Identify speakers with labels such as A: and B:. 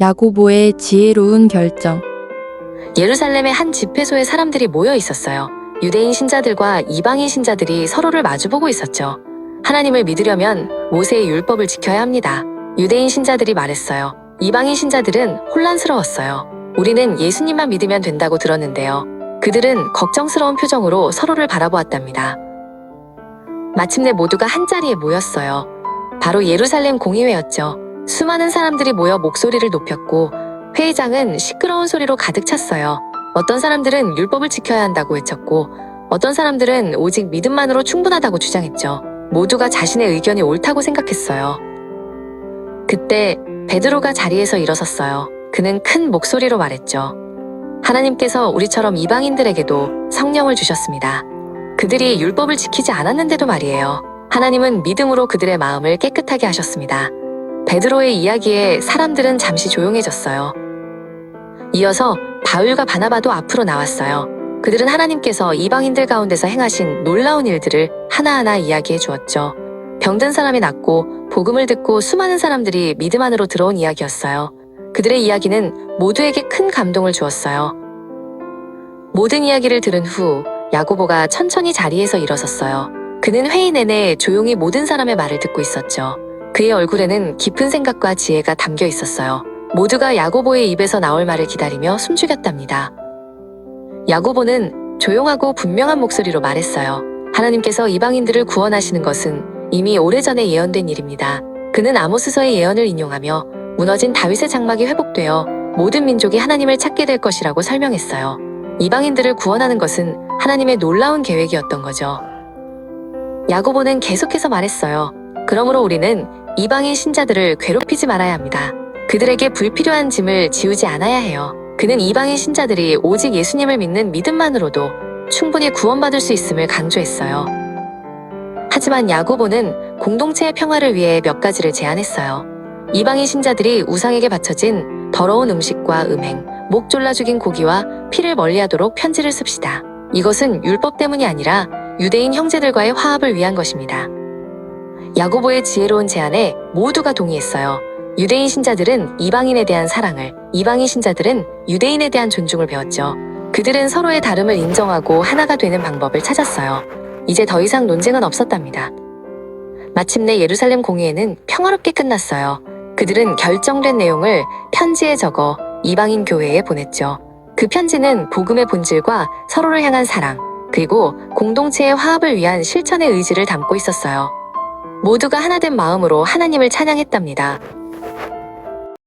A: 야고보의 지혜로운 결정.
B: 예루살렘의 한 집회소에 사람들이 모여 있었어요. 유대인 신자들과 이방인 신자들이 서로를 마주보고 있었죠. 하나님을 믿으려면 모세의 율법을 지켜야 합니다. 유대인 신자들이 말했어요. 이방인 신자들은 혼란스러웠어요. 우리는 예수님만 믿으면 된다고 들었는데요. 그들은 걱정스러운 표정으로 서로를 바라보았답니다. 마침내 모두가 한 자리에 모였어요. 바로 예루살렘 공의회였죠. 수많은 사람들이 모여 목소리를 높였고 회의장은 시끄러운 소리로 가득 찼어요. 어떤 사람들은 율법을 지켜야 한다고 외쳤고 어떤 사람들은 오직 믿음만으로 충분하다고 주장했죠. 모두가 자신의 의견이 옳다고 생각했어요. 그때 베드로가 자리에서 일어섰어요. 그는 큰 목소리로 말했죠. 하나님께서 우리처럼 이방인들에게도 성령을 주셨습니다. 그들이 율법을 지키지 않았는데도 말이에요. 하나님은 믿음으로 그들의 마음을 깨끗하게 하셨습니다. 베드로의 이야기에 사람들은 잠시 조용해졌어요. 이어서 바울과 바나바도 앞으로 나왔어요. 그들은 하나님께서 이방인들 가운데서 행하신 놀라운 일들을 하나하나 이야기해 주었죠. 병든 사람이 낫고 복음을 듣고 수많은 사람들이 믿음 안으로 들어온 이야기였어요. 그들의 이야기는 모두에게 큰 감동을 주었어요. 모든 이야기를 들은 후 야고보가 천천히 자리에서 일어섰어요. 그는 회의 내내 조용히 모든 사람의 말을 듣고 있었죠. 그의 얼굴에는 깊은 생각과 지혜가 담겨 있었어요. 모두가 야고보의 입에서 나올 말을 기다리며 숨죽였답니다. 야고보는 조용하고 분명한 목소리로 말했어요. 하나님께서 이방인들을 구원하시는 것은 이미 오래전에 예언된 일입니다. 그는 아모스서의 예언을 인용하며 무너진 다윗의 장막이 회복되어 모든 민족이 하나님을 찾게 될 것이라고 설명했어요. 이방인들을 구원하는 것은 하나님의 놀라운 계획이었던 거죠. 야고보는 계속해서 말했어요. 그러므로 우리는 이방인 신자들을 괴롭히지 말아야 합니다. 그들에게 불필요한 짐을 지우지 않아야 해요. 그는 이방인 신자들이 오직 예수님을 믿는 믿음만으로도 충분히 구원받을 수 있음을 강조했어요. 하지만 야고보는 공동체의 평화를 위해 몇 가지를 제안했어요. 이방인 신자들이 우상에게 바쳐진 더러운 음식과 음행, 목 졸라 죽인 고기와 피를 멀리하도록 편지를 씁시다. 이것은 율법 때문이 아니라 유대인 형제들과의 화합을 위한 것입니다. 야고보의 지혜로운 제안에 모두가 동의했어요. 유대인 신자들은 이방인에 대한 사랑을, 이방인 신자들은 유대인에 대한 존중을 배웠죠. 그들은 서로의 다름을 인정하고 하나가 되는 방법을 찾았어요. 이제 더 이상 논쟁은 없었답니다. 마침내 예루살렘 공의회는 평화롭게 끝났어요. 그들은 결정된 내용을 편지에 적어 이방인 교회에 보냈죠. 그 편지는 복음의 본질과 서로를 향한 사랑, 그리고 공동체의 화합을 위한 실천의 의지를 담고 있었어요. 모두가 하나된 마음으로 하나님을 찬양했답니다.